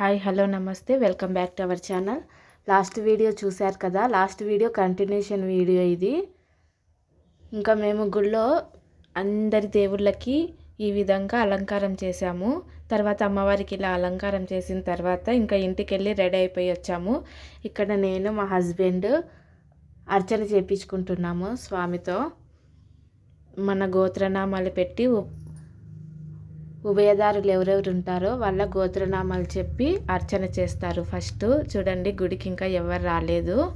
Hi hello నమస్తే. Welcome back to our channel. Last video చూశారు కదా? లాస్ట్ వీడియో కంటిన్యూషన్ వీడియో ఇది. ఇంకా మేము గుళ్ళో అందరి దేవుళ్ళకి ఈ విధంగా అలంకారం చేశాము. తర్వాత అమ్మవారికి ఇలా అలంకారం చేసిన తర్వాత ఇంకా ఇంటికి వెళ్ళి రెడీ అయిపోయి వచ్చాము. ఇక్కడ నేను మా హస్బెండ్ అర్చన చేపించుకుంటున్నాము స్వామితో. మన గోత్రనామాలు పెట్టి ఉభయదారులు ఎవరెవరు ఉంటారో వాళ్ళ గోత్రనామాలు చెప్పి అర్చన చేస్తారు ఫస్ట్. చూడండి గుడికి ఇంకా ఎవరు రాలేదు.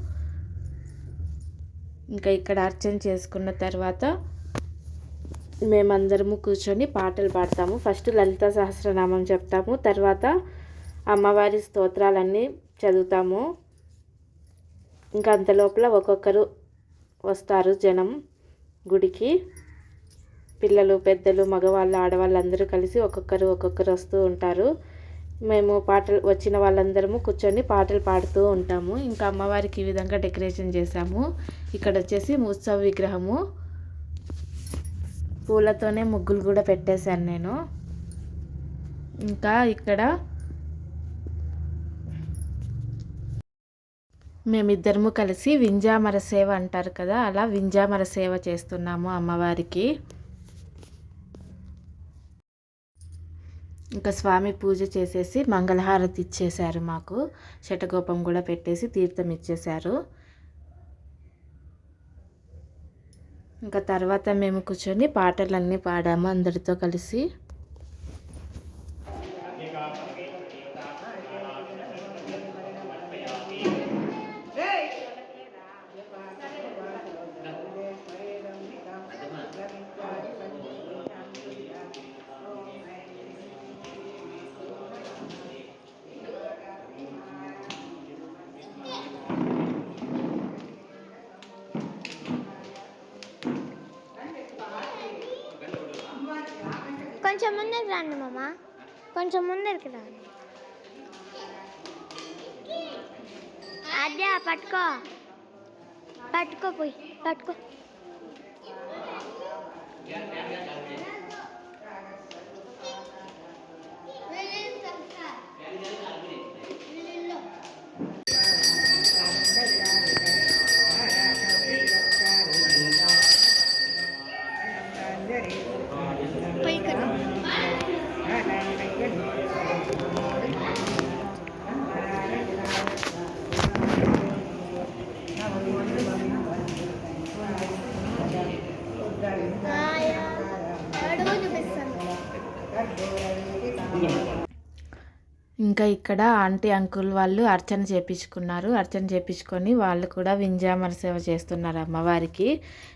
ఇంకా ఇక్కడ అర్చన చేసుకున్న తర్వాత మేమందరము కూర్చొని పాటలు పాడతాము. ఫస్ట్ లలిత సహస్రనామం చెప్తాము. తర్వాత అమ్మవారి స్తోత్రాలన్నీ చదువుతాము. ఇంకా అంతలోపల ఒక్కొక్కరు వస్తారు జనం గుడికి. పిల్లలు పెద్దలు మగవాళ్ళు ఆడవాళ్ళు అందరూ కలిసి ఒక్కొక్కరు ఒక్కొక్కరు వస్తూ ఉంటారు. మేము పాటలు వచ్చిన వాళ్ళందరము కూర్చొని పాటలు పాడుతూ ఉంటాము. ఇంకా అమ్మవారికి ఈ విధంగా డెకరేషన్ చేశాము. ఇక్కడ వచ్చేసి ఉత్సవ విగ్రహము. పూలతోనే ముగ్గులు కూడా పెట్టేశాను నేను. ఇంకా ఇక్కడ మేమిద్దరము కలిసి వింజామర సేవ అంటారు కదా అలా వింజామర సేవ చేస్తున్నాము అమ్మవారికి. ఇంకా స్వామి పూజ చేసేసి మంగళహారతి ఇచ్చేశారు మాకు. శటగోపం కూడా పెట్టేసి తీర్థం ఇచ్చేశారు. ఇంకా తర్వాత మేము కూర్చొని పాటలన్నీ పాడాము అందరితో కలిసి. కొంచెం ముందరికి రండి మామ. కొంచెం ముందరికి రండి. అదే పట్టుకో. పట్టుకో పోయి పట్టుకో. ఇంకా ఇక్కడ ఆంటీ అంకుల్ వాళ్ళు అర్చన చేపించుకున్నారు. అర్చన చేపించుకొని వాళ్ళు కూడా వింజామర సేవ చేస్తున్నారు అమ్మవారికి.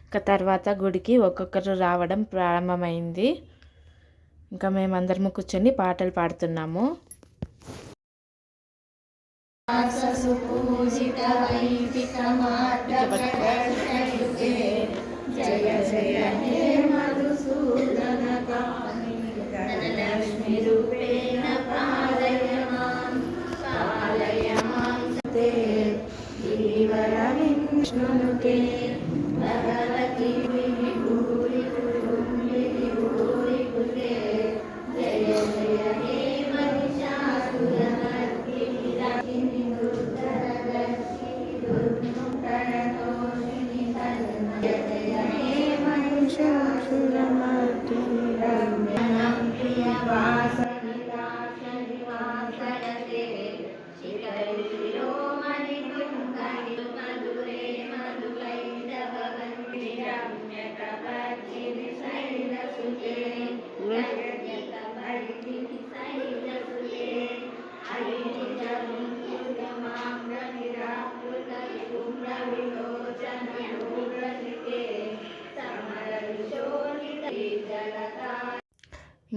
ఇంకా తర్వాత గుడికి ఒక్కొక్కరు రావడం ప్రారంభమైంది. ఇంకా మేమందరము కూర్చొని పాటలు పాడుతున్నాము. കണ്ണുകളെ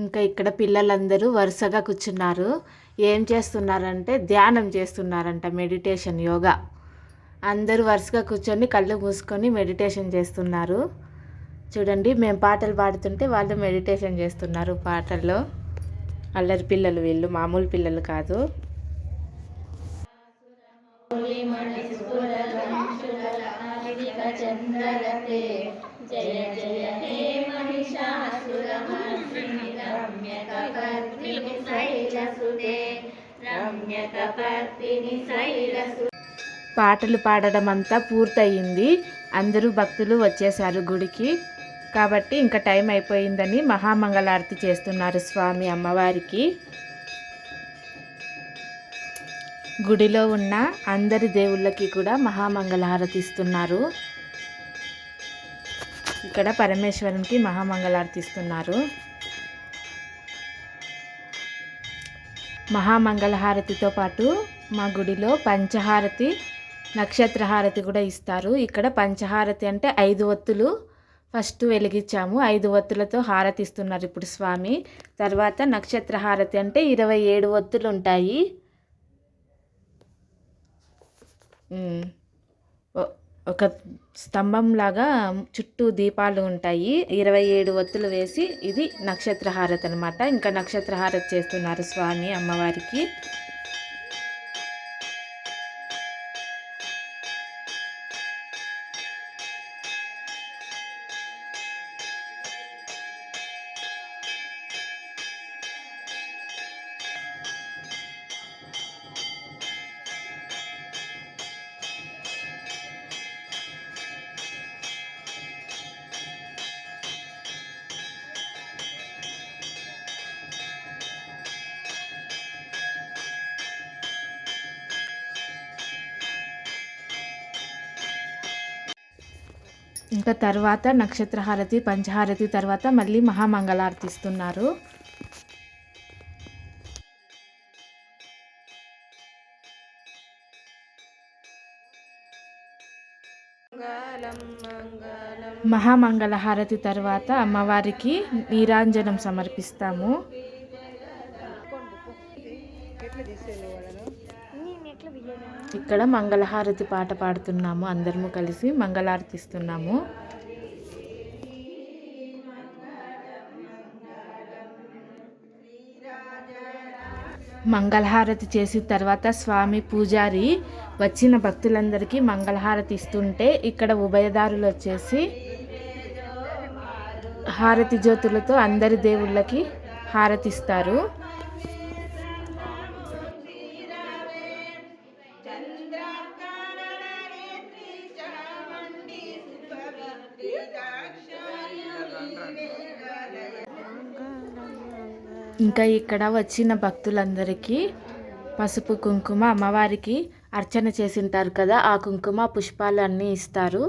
ఇంకా ఇక్కడ పిల్లలందరూ వరుసగా కూర్చున్నారు. ఏం చేస్తున్నారంటే ధ్యానం చేస్తున్నారంట మెడిటేషన్ యోగా. అందరూ వరుసగా కూర్చొని కళ్ళు మూసుకొని మెడిటేషన్ చేస్తున్నారు. చూడండి మేము పాటలు పాడుతుంటే వాళ్ళు మెడిటేషన్ చేస్తున్నారు పాటల్లో. అల్లరి పిల్లలు వీళ్ళు మామూలు పిల్లలు కాదు. జయ జయ పాటలు పాడడం అంతా పూర్తయింది. అందరూ భక్తులు వచ్చేసారు గుడికి. కాబట్టి ఇంకా టైం అయిపోయిందని మహామంగళారతి చేస్తున్నారు స్వామి అమ్మవారికి. గుడిలో ఉన్న అందరి దేవుళ్ళకి కూడా మహామంగళహారతి ఇస్తున్నారు. ఇక్కడ పరమేశ్వరునికి మహామంగళారతి ఇస్తున్నారు. మహామంగళహారతితో పాటు మా గుడిలో పంచహారతి నక్షత్రహారతి కూడా ఇస్తారు. ఇక్కడ పంచహారతి అంటే ఐదు ఒత్తులు ఫస్ట్ వెలిగించాము. ఐదు ఒత్తులతో హారతి ఇస్తున్నారు ఇప్పుడు స్వామి. తర్వాత నక్షత్ర హారతి అంటే ఇరవై ఏడు ఒత్తులు ఉంటాయి. ఒక స్తంభం లాగా చుట్టూ దీపాలు ఉంటాయి. ఇరవై ఏడు ఒత్తులు వేసి ఇది నక్షత్ర హారతి అనమాట ఇంకా నక్షత్ర హారతి చేస్తున్నారు స్వామి అమ్మవారికి. ఇంకా తర్వాత నక్షత్ర హారతి పంచహారతి తర్వాత మళ్ళీ మహామంగళారతి ఇస్తున్నారు మహామంగళ హారతి తర్వాత అమ్మవారికి నీరాంజనం సమర్పిస్తాము. ఇక్కడ మంగళహారతి పాట పాడుతున్నాము. అందరము కలిసి మంగళారతి ఇస్తున్నాము మంగళహారతి చేసిన తర్వాత స్వామి పూజారి వచ్చిన భక్తులందరికీ మంగళహారతి ఇస్తుంటే ఇక్కడ ఉభయదారులు వచ్చేసి హారతి జ్యోతులతో అందరి దేవుళ్ళకి హారతిస్తారు. ఇంకా ఇక్కడ వచ్చిన భక్తులందరికీ పసుపు కుంకుమ అమ్మవారికి అర్చన చేసింటారు కదా ఆ కుంకుమ పుష్పాలు అన్నీ ఇస్తారు.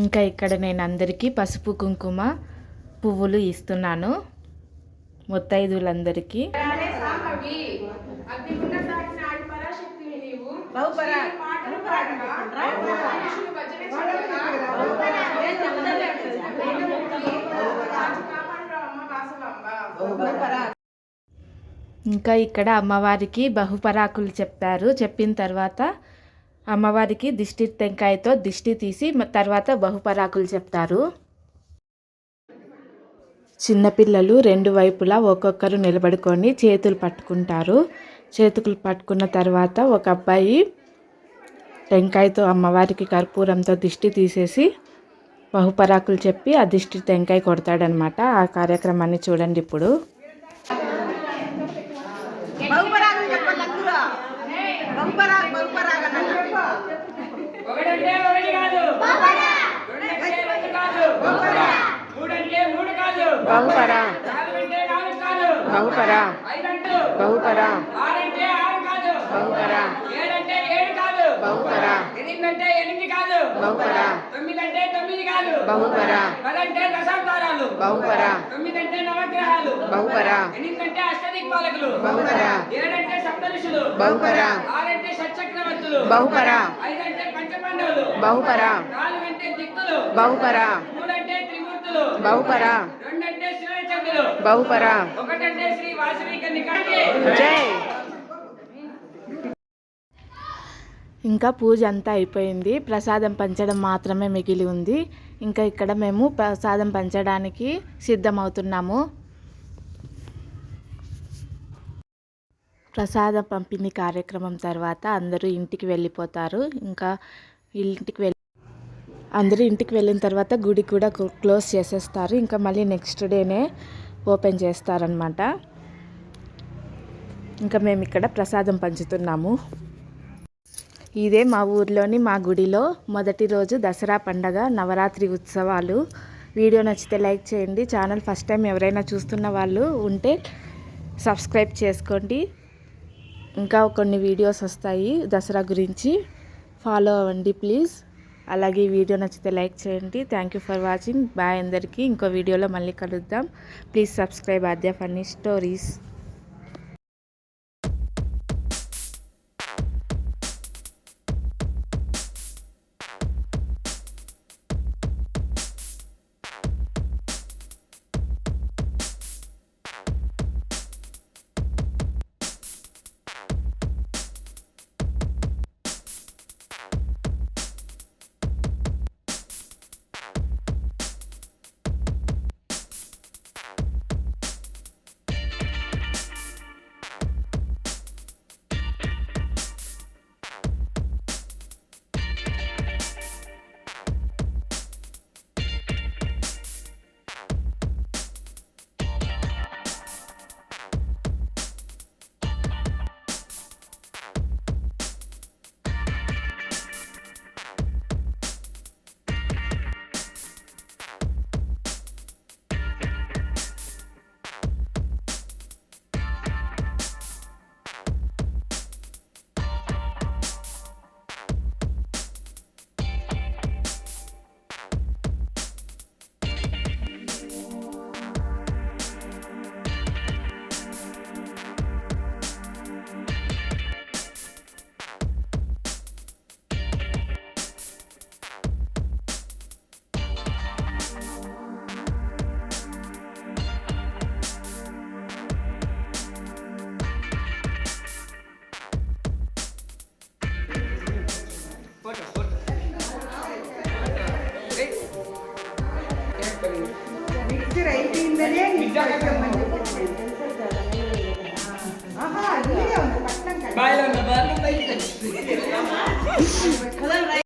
ఇంకా ఇక్కడ నేను అందరికీ పసుపు కుంకుమ పువ్వులు ఇస్తున్నాను ముత్తైదులందరికీ ఇంకా ఇక్కడ అమ్మవారికి బహుపరాకులు చెప్పారు. చెప్పిన తర్వాత అమ్మవారికి దిష్టి టెంకాయతో దిష్టి తీసి తర్వాత బహుపరాకులు చెప్తారు. చిన్నపిల్లలు రెండు వైపులా ఒక్కొక్కరు నిలబడుకొని చేతులు పట్టుకుంటారు. చేతులు పట్టుకున్న తర్వాత ఒక అబ్బాయి టెంకాయతో అమ్మవారికి కర్పూరంతో దిష్టి తీసేసి బహుపరాకులు చెప్పి ఆ దిష్టి టెంకాయ కొడతాడనమాట. ఆ కార్యక్రమాన్ని చూడండి ఇప్పుడు బహుపరాగం చెప్పండి అందరూ బహుపరాగ బహుపరాగ ఒకటంటే ఒకటి కాదు రెండంటే రెండు కాదు మూడంటే మూడు కాదు బహుపరా. బహుపరా. బహుపరా. బహుపరా. బహుపరా. ఎనిమిదంటే ఎనిమిది కాదు. బహుపరా. తొమ్మిదంటే తొమ్మిది కాదు. బహుపరా. పదంటే దశావతారాలు బహుపరా. తొమ్మిదంటే నవగ్రహాలు. బహుపరా. ఎనిమిదంటే అష్టదిక్పాలకులు. బహుపరా. ఏడంటే సప్తఋషులు. బహుపరా. ఆరంటే షట్చక్రవర్తులు బహుపరా. ఐదంటే పంచపాండవులు. బహుపరా. నాలుగంటే దిక్కులు. బహుపరా. మూడంటే త్రిమూర్తులు. బహుపరా. రెండంటే శివచంద్రులు బహుపరా. ఒకటంటే శ్రీ వాసవి కన్నికాంటి జై. ఇంకా పూజ అంతా అయిపోయింది. ప్రసాదం పంచడం మాత్రమే మిగిలి ఉంది. ఇంకా ఇక్కడ మేము ప్రసాదం పంచడానికి సిద్ధమవుతున్నాము. ప్రసాదం పంపిణీ కార్యక్రమం తర్వాత అందరూ ఇంటికి వెళ్ళిపోతారు. ఇంకా ఇంటికి వెళ్ళి అందరూ ఇంటికి వెళ్ళిన తర్వాత గుడి కూడా క్లో- క్లోజ్ చేసేస్తారు. ఇంకా మళ్ళీ నెక్స్ట్ డేనే ఓపెన్ చేస్తారనమాట ఇంకా మేము ఇక్కడ ప్రసాదం పంచుతున్నాము. ఇదే మా ఊర్లోని మా గుడిలో మొదటి రోజు దసరా పండగ నవరాత్రి ఉత్సవాలు. వీడియో నచ్చితే లైక్ చేయండి. ఛానల్ ఫస్ట్ టైం ఎవరైనా చూస్తున్న వాళ్ళు ఉంటే సబ్స్క్రైబ్ చేసుకోండి. ఇంకా కొన్ని వీడియోస్ వస్తాయి దసరా గురించి. ఫాలో అవ్వండి ప్లీజ్. అలాగే ఈ వీడియో నచ్చితే లైక్ చేయండి. Thank you for watching bye అందరికీ. ఇంకో వీడియోలో మళ్ళీ కలుద్దాం. Please subscribe Aadya funny stories